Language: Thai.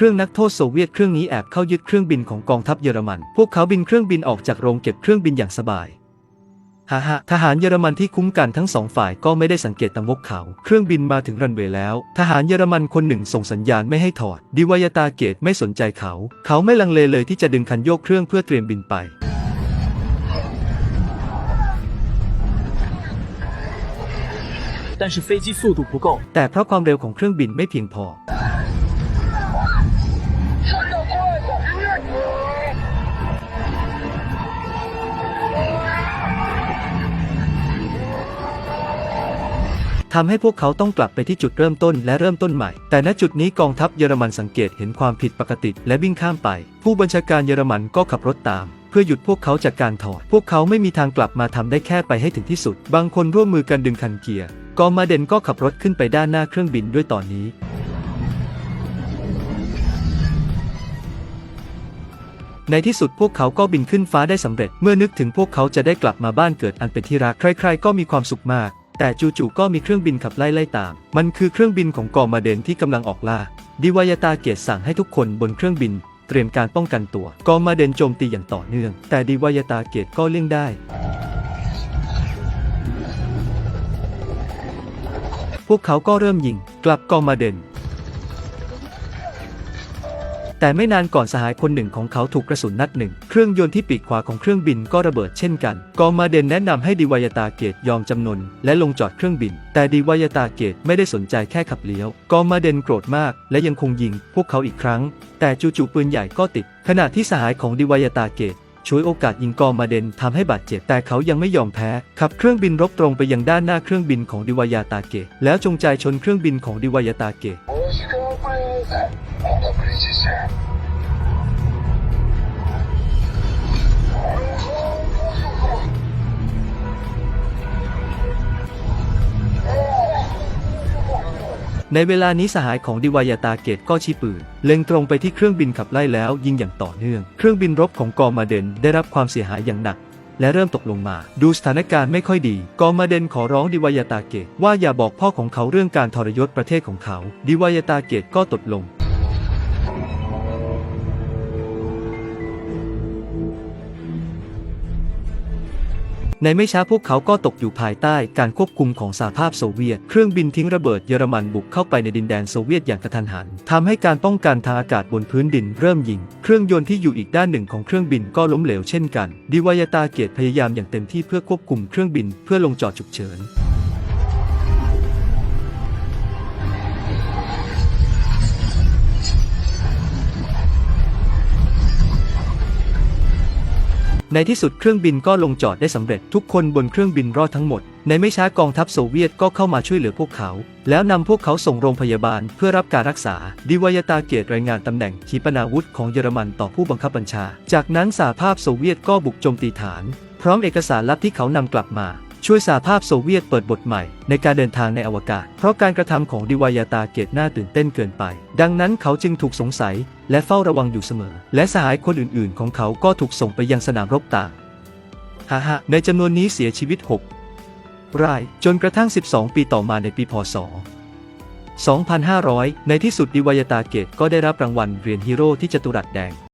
เครื่องนักโทษโซเวียตเครื่องนี้แอบเข้ายึดเครื่องบินของกองทัพเยอรมัน พวกเขาบินเครื่องบินออกจากโรงเก็บเครื่องบินอย่างสบายฮ่าฮทหารเยอรมันที่คุ้มกันทั้งสองฝ่ายก็ไม่ได้สังเกตตะงกเขา เครื่องบินมาถึงรันเวย์แล้ว ทหารเยอรมันคนหนึ่งส่งสัญญาณไม่ให้ถอด ดิวายตาเกตไม่สนใจเขา เขาไม่ลังเลเลยที่จะดึงคันโยกเครื่องเพื่อเตรียมบินไปแต่เพราะความเร็วของเครื่องบินไม่เพียงพอ ทำให้พวกเขาต้องกลับไปที่จุดเริ่มต้นและเริ่มต้นใหม่ แต่ณจุดนี้กองทัพเยอรมันสังเกตเห็นความผิดปกติและวิ่งข้ามไป ผู้บัญชาการเยอรมันก็ขับรถตาม เพื่อหยุดพวกเขาจากการถอด พวกเขาไม่มีทางกลับมาทำได้แค่ไปให้ถึงที่สุด บางคนร่วมมือกันดึงคันเกียร์กอมาเดนก็ขับรถขึ้นไปด้านหน้าเครื่องบินด้วยตอนนี้ในที่สุดพวกเขาก็บินขึ้นฟ้าได้สำเร็จ เมื่อนึกถึงพวกเขาจะได้กลับมาบ้านเกิดอันเป็นที่รัก ใครๆ ก็มีความสุขมาก แต่จู่ๆก็มีเครื่องบินขับไล่ไล่ตาม มันคือเครื่องบินของกอมาเดนที่กำลังออกล่า ดิวายตาเกียรติสั่งให้ทุกคนบนเครื่องบิน เตรียมการป้องกันตัว กอมาเดนโจมตีอย่างต่อเนื่อง แต่ดิวายตาเกียรติก็เลี่ยงได้พวกเขาก็เริ่มยิง กลับกอมาเดน แต่ไม่นานก่อนสหายคนหนึ่งของเขาถูกกระสุนนัดหนึ่ง เครื่องยนต์ที่ปีกขวาของเครื่องบินก็ระเบิดเช่นกัน กองมาเดนแนะนำให้ดิวายตาเกตยอมจำนนและลงจอดเครื่องบิน แต่ดิวายตาเกตไม่ได้สนใจแค่ขับเลี้ยว กองมาเดนโกรธมากและยังคงยิงพวกเขาอีกครั้ง แต่จู่ๆปืนใหญ่ก็ติด ขณะที่สหายของดิวายตาเกตช่วยโอกาสยิงกอมาเดนทำให้บาดเจ็บแต่เขายังไม่ยอมแพ้ ขับเครื่องบินรบตรงไปยังด้านหน้าเครื่องบินของดิวายตาเกตแล้วจงใจชนเครื่องบินของดิวายตาเกต ในเวลานี้สหายของดิวายาตาเกตก็ชี้ปืน เล็งตรงไปที่เครื่องบินขับไล่แล้วยิงอย่างต่อเนื่อง เครื่องบินรบของกอมาเดนได้รับความเสียหายอย่างหนัก และเริ่มตกลงมา ดูสถานการณ์ไม่ค่อยดี กอมาเดนขอร้องดิวายตาเกตว่าอย่าบอกพ่อของเขาเรื่องการทรยศประเทศของเขา ดิวายตาเกตก็ตกลง ในไม่ช้าพวกเขาก็ตกอยู่ภายใต้การควบคุมของสหภาพโซเวียต เครื่องบินทิ้งระเบิดเยอรมันบุกเข้าไปในดินแดนโซเวียตอย่างกระทันหันทำให้การป้องกันทางอากาศบนพื้นดินเริ่มยิง เครื่องยนต์ที่อยู่อีกด้านหนึ่งของเครื่องบินก็ล้มเหลวเช่นกัน ดิวายตาเกตพยายามอย่างเต็มที่เพื่อควบคุมเครื่องบินเพื่อลงจอดฉุกเฉิน ในที่สุดเครื่องบินก็ลงจอดได้สำเร็จทุกคนบนเครื่องบินรอดทั้งหมด ในไม่ช้ากองทัพโซเวียตก็เข้ามาช่วยเหลือพวกเขา แล้วนำพวกเขาส่งโรงพยาบาลเพื่อรับการรักษา ดิวายตาเกตรายงานตำแหน่งขีปนาวุธของเยอรมันต่อผู้บังคับบัญชา จากนั้นสหภาพโซเวียตก็บุกโจมตีฐาน พร้อมเอกสารลับที่เขานำกลับมา ช่วยสหภาพโซเวียตเปิดบทใหม่ ในการเดินทางในอวกาศ เพราะการกระทำของดิวายาตาเกตน่าตื่นเต้นเกินไป ดังนั้นเขาจึงถูกสงสัย และเฝ้าระวังอยู่เสมอ และสหายคนอื่น ๆ ของเขาก็ถูกส่งไปยังสนามรบต่างฮ่าฮในจำนวนนี้เสียชีวิต 6 ราย จนกระทั่ง 12 ปีต่อมาในปีพศ 2500 ในที่สุดดิวายาตาเกตก็ได้รับรางวัลเหรียญฮีโร่ที่จตุรัสแดง